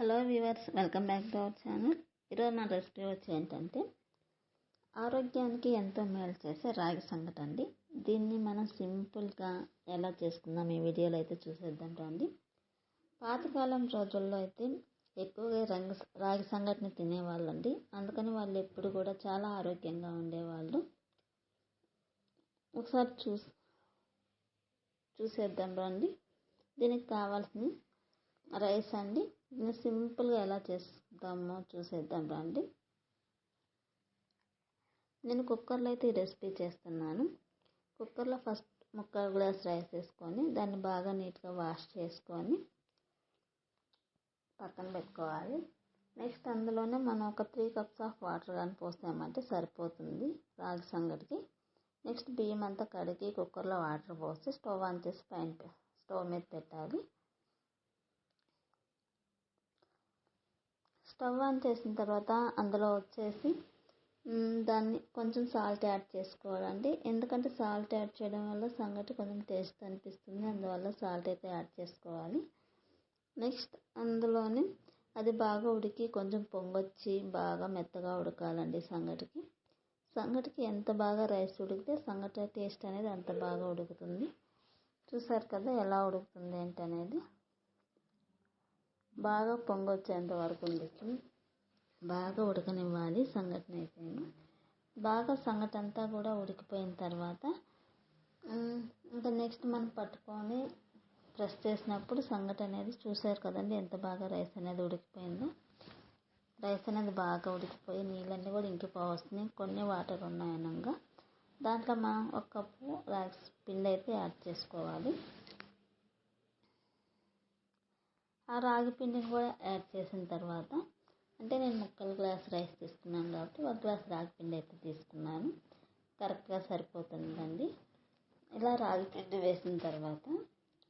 Hello viewers welcome back to our channel ఈరోజు నా recipe వచ్చి ఏంటంటే ఆరోగ్యానికి ఎంతో మేలు చేసే రాగి సంగటి అండి. దీన్ని మనం సింపుల్గా ఎలా చేసుకుందాం ఈ వీడియోలో అయితే చూసేద్దాం రండి. పాతకాలం రోజుల్లో అయితే ఎక్కువగా రంగు రాగి సంగటిని తినేవాళ్ళండి. అందుకని వాళ్ళు ఎప్పుడు కూడా చాలా ఆరోగ్యంగా ఉండేవాళ్ళు. ఒకసారి చూసి చూసేద్దాం రండి. దీనికి కావాల్సిన రైస్ అండి. ఇది సింపుల్గా ఎలా చేద్దామో చూసేద్దాం రండి. నేను కుక్కర్లో అయితే ఈ రెసిపీ చేస్తున్నాను. కుక్కర్లో ఫస్ట్ ముక్క గ్లాస్ రైస్ వేసుకొని దాన్ని బాగా నీట్గా వాష్ చేసుకొని పక్కన పెట్టుకోవాలి. నెక్స్ట్ అందులోనే మనం ఒక త్రీ కప్స్ ఆఫ్ వాటర్ కానీ పోసామంటే సరిపోతుంది రాగి సంగటికి. నెక్స్ట్ బియ్యం అంతా కడిగి కుక్కర్లో వాటర్ పోసి స్టవ్ ఆన్ చేసి పైన స్టవ్ మీద పెట్టాలి. స్టవ్ ఆన్ చేసిన తర్వాత అందులో వచ్చేసి దాన్ని కొంచెం సాల్ట్ యాడ్ చేసుకోవాలండి. ఎందుకంటే సాల్ట్ యాడ్ చేయడం వల్ల సంగటి కొంచెం టేస్ట్ అనిపిస్తుంది. అందువల్ల సాల్ట్ అయితే యాడ్ చేసుకోవాలి. నెక్స్ట్ అందులోనే అది బాగా ఉడికి కొంచెం పొంగొచ్చి బాగా మెత్తగా ఉడకాలండి సంగటికి. సంగటికి ఎంత బాగా రైస్ ఉడికితే సంగటి టేస్ట్ అనేది అంత బాగా ఉడుకుతుంది. చూసారు కదా ఎలా ఉడుకుతుంది ఏంటనేది? బాగా పొంగొచ్చేంత వరకు ఉండొచ్చు బాగా ఉడకనివ్వాలి సంఘటన అయితే బాగా సంగటి అంతా కూడా ఉడికిపోయిన తర్వాత ఇంకా నెక్స్ట్ మనం పట్టుకొని ప్రెస్ చేసినప్పుడు సంగటి అనేది చూసారు కదండి ఎంత బాగా రైస్ అనేది ఉడికిపోయిందో. రైస్ అనేది బాగా ఉడికిపోయి నీళ్ళన్నీ కూడా ఇంకిపోవస్తున్నాయి. కొన్ని వాటర్ ఉన్నాయనగా. దాంట్లో మనం ఒక కప్పు రైస్ పిండి అయితే యాడ్ చేసుకోవాలి. ఆ రాగి పిండిని కూడా యాడ్ చేసిన తర్వాత అంటే నేను ముక్కలు గ్లాస్ రైస్ తీసుకున్నాను కాబట్టి ఒక గ్లాస్ రాగి పిండి అయితే తీసుకున్నాను. కరెక్ట్గా సరిపోతుందండి. ఇలా రాగి పిండి వేసిన తర్వాత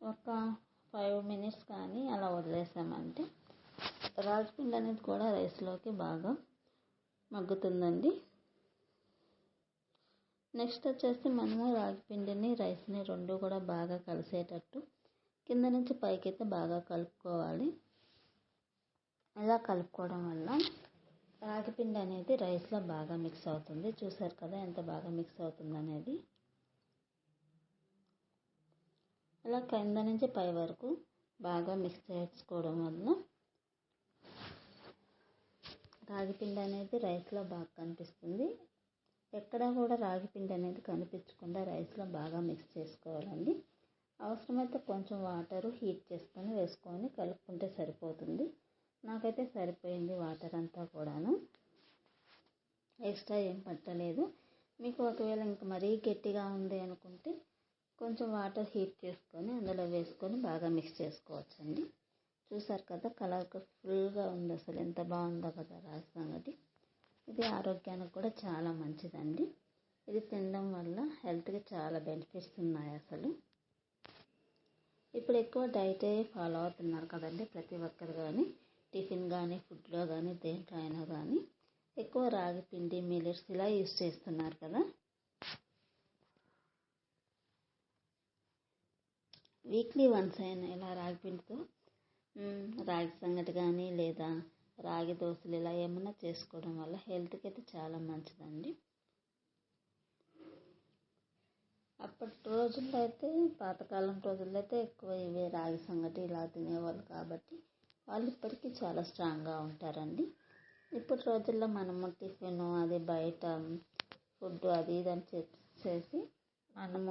ఒక ఫైవ్ మినిట్స్ కానీ అలా వదిలేసామంటే రాగి పిండి అనేది కూడా రైస్లోకి బాగా మగ్గుతుందండి. నెక్స్ట్ వచ్చేసి మనము రాగి పిండిని రైస్ని రెండు కూడా బాగా కలిసేటట్టు కింద నుంచి పైకైతే బాగా కలుపుకోవాలి. ఇలా కలుపుకోవడం వల్ల రాగిపిండి అనేది రైస్లో బాగా మిక్స్ అవుతుంది. చూసారు కదా ఎంత బాగా మిక్స్ అవుతుంది అనేది. ఇలా కింద నుంచి పై వరకు బాగా మిక్స్ చేసుకోవడం వల్ల రాగిపిండి అనేది రైస్లో బాగా కనిపిస్తుంది. ఎక్కడా కూడా రాగిపిండి అనేది కనిపించకుండా రైస్లో బాగా మిక్స్ చేసుకోవాలండి. అవసరమైతే కొంచెం వాటర్ హీట్ చేసుకొని వేసుకొని కలుపుకుంటే సరిపోతుంది. నాకైతే సరిపోయింది వాటర్ అంతా కూడాను. ఎక్స్ట్రా ఏం పట్టలేదు. మీకు ఒకవేళ ఇంక మరీ గట్టిగా ఉంది అనుకుంటే కొంచెం వాటర్ హీట్ చేసుకొని అందులో వేసుకొని బాగా మిక్స్ చేసుకోవచ్చండి. చూసారు కదా కలర్ ఫుల్గా ఉంది అసలు. ఎంత బాగుందో కదా రాగి సంగటి. ఇది ఆరోగ్యానికి కూడా చాలా మంచిదండి. ఇది తినడం వల్ల హెల్త్కి చాలా బెనిఫిట్స్ ఉన్నాయి అసలు. ఇప్పుడు ఎక్కువ డైటే ఫాలో అవుతున్నారు కదండి ప్రతి ఒక్కరు కానీ టిఫిన్ కానీ ఫుడ్లో కానీ దేంట్లో అయినా కానీ ఎక్కువ రాగి పిండి మిల్లెట్స్ ఇలా యూస్ చేస్తున్నారు కదా. వీక్లీ వన్స్ అయినా ఇలా రాగి పిండితో రాగి సంగటి కానీ లేదా రాగి దోశలు ఇలా ఏమన్నా చేసుకోవడం వల్ల హెల్త్కి అయితే చాలా మంచిదండి. అప్పటి రోజుల్లో అయితే పాతకాలం రోజుల్లో అయితే ఎక్కువ ఇవే రాగి సంగటి ఇలా తినేవాళ్ళు కాబట్టి వాళ్ళు ఇప్పటికీ చాలా స్ట్రాంగ్గా ఉంటారండి. ఇప్పుడు రోజుల్లో మనము టిఫిన్ అది బయట ఫుడ్ అది ఇది అని చేసి మనము